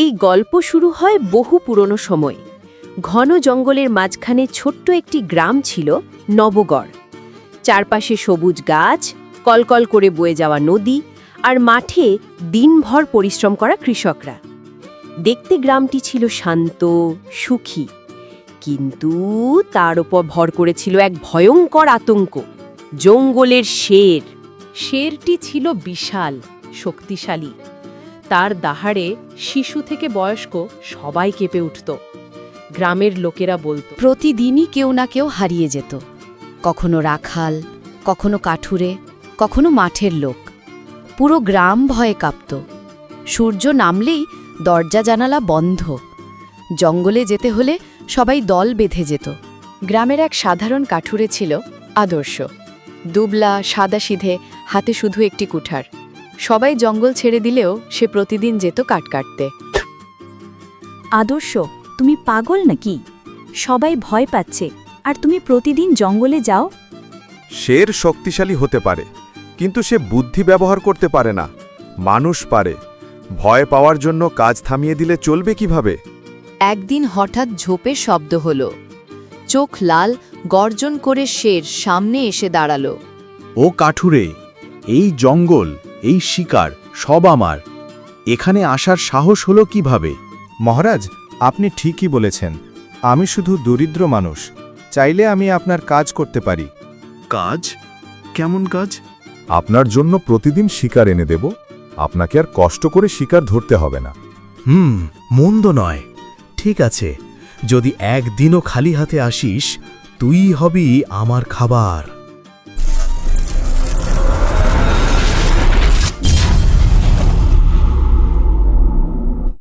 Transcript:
এই গল্প শুরু হয় বহু পুরনো সময়। ঘন জঙ্গলের মাঝখানে ছোট্ট একটি গ্রাম ছিল নবগড়। চারপাশে সবুজ গাছ, কলকল করে বয়ে যাওয়া নদী আর মাঠে দিনভর পরিশ্রম করা কৃষকরা। দেখতে গ্রামটি ছিল শান্ত, সুখী। কিন্তু তার ওপর ভর করেছিল এক ভয়ঙ্কর আতঙ্ক। জঙ্গলের শের, শেরটি ছিল বিশাল, শক্তিশালী। তার দাহাড়ে শিশু থেকে বয়স্ক সবাই কেঁপে উঠত। গ্রামের লোকেরা বলতো, প্রতিদিনই কেউ না কেউ হারিয়ে যেত। কখনো রাখাল, কখনো কাঠুরে, কখনো মাঠের লোক। পুরো গ্রাম ভয়ে কাঁপত। সূর্য নামলেই দরজা, জানালা বন্ধ। জঙ্গলে যেতে হলে সবাই দল বেঁধে যেত। গ্রামের এক সাধারণ কাঠুরে ছিল আদর্শ। দুবলা সাদাসিধে হাতে শুধু একটি কুঠার। সবাই জঙ্গল ছেড়ে দিলেও সে প্রতিদিন যেত কাট কাটতে। আদর্শ তুমি পাগল নাকি? সবাই ভয় পাচ্ছে আর তুমি প্রতিদিন জঙ্গলে যাও? শের শক্তিশালী হতে পারে কিন্তু সে বুদ্ধি ব্যবহার করতে পারে না মানুষ পারে। ভয় পাওয়ার জন্য কাজ থামিয়ে দিলে চলবে কীভাবে? একদিন হঠাৎ ঝোপে শব্দ হল। চোখ লাল গর্জন করে শের সামনে এসে দাঁড়াল। ও কাঠুরে এই জঙ্গল এই শিকার সব আমার। এখানে আসার সাহস হলো কীভাবে? মহারাজ আপনি ঠিকই বলেছেন। আমি শুধু দরিদ্র মানুষ। চাইলে আমি আপনার কাজ করতে পারি। কাজ? কেমন কাজ? আপনার জন্য প্রতিদিন শিকার এনে দেব। আপনাকে আর কষ্ট করে শিকার ধরতে হবে না। হুম মন্দ নয়। ঠিক আছে যদি একদিনও খালি হাতে আসিস তুই হবি আমার খাবার।